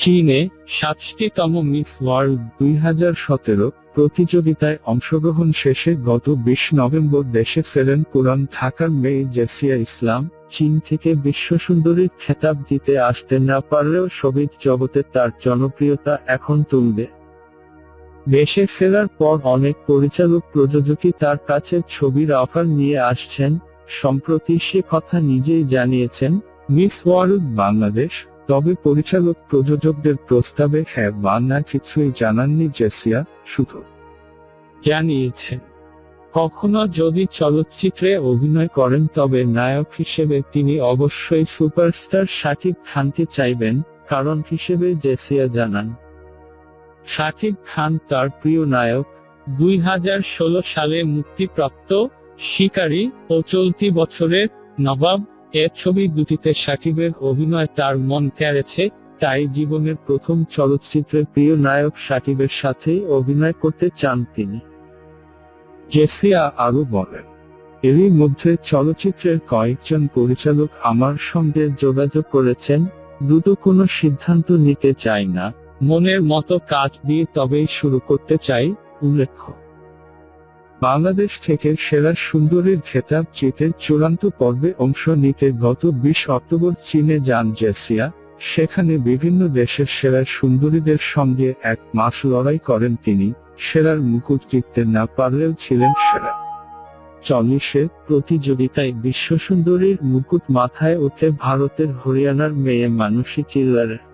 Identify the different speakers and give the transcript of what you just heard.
Speaker 1: চীনে সাতটিতম miss world
Speaker 2: দুই হাজার সতেরো প্রতিযোগিতায় অংশগ্রহণ শেষে গত বিশ নভেম্বর দেশে ফেরেন পুরান ঢাকার মেয়ে জেসিয়া ইসলাম। চীন থেকে বিশ্ব বিশ্বসুন্দরীর খেতাব দিতে আসতে না পারলেও সবিত জগতে তার জনপ্রিয়তা এখন তুলবে দেশে ফেরার পর অনেক পরিচালক প্রযোজকই তার কাছে ছবির অফার নিয়ে আসছেন। সম্প্রতি সে কথা নিজেই জানিয়েছেন, মিস ওয়ার্ল্ড বাংলাদেশ তবে পরিচালক প্রযোজকদের প্রস্তাবে হ্যাঁ বা না কিছুই জানাননি জেসিয়া, শুধু
Speaker 1: জানিয়েছেন। কখনো যদি চলচ্চিত্রে অভিনয় করেন তবে নায়ক হিসেবে তিনি অবশ্যই সুপারস্টার শাকিব খানকে চাইবেন, কারণ হিসেবে জেসিয়া জানান। শাকিব খান তার প্রিয় নায়ক, দুই হাজার ষোলো সালে মুক্তিপ্রাপ্ত শিকারী ও চলতি বছরের নবাব এ ছবি দুটিতে সাকিবের অভিনয় তার মন কেড়েছে, তাই জীবনের প্রথম চলচ্চিত্রের প্রিয় নায়ক সাকিবের সাথেই অভিনয় করতে চান তিনি।
Speaker 2: জেসিয়া আরও বলেন, এরই মধ্যে চলচ্চিত্রের কয়েকজন পরিচালক
Speaker 1: আমার সঙ্গে যোগাযোগ করেছেন দ্রুত কোনো সিদ্ধান্ত নিতে চাই না, মনের মতো কাজ দিয়ে তবেই শুরু করতে চাই, উল্লেখ্য।
Speaker 2: বাংলাদেশ থেকে সেরা সুন্দরীর খেতাব জিতে চূড়ান্ত পর্বে অংশ নিতে গত বিশ অক্টোবর চীনে যান জেসিয়া। সেখানে বিভিন্ন দেশের সেরা সুন্দরীদের সঙ্গে এক মাস লড়াই করেন তিনি। সেরার মুকুট জিততে না পারলেও ছিলেন সেরা।
Speaker 1: চল্লিশে প্রতিযোগিতায় বিশ্বসুন্দরীর মুকুট মাথায় ওঠে ভারতের হরিয়ানার মেয়ে মানসী চিল্লারের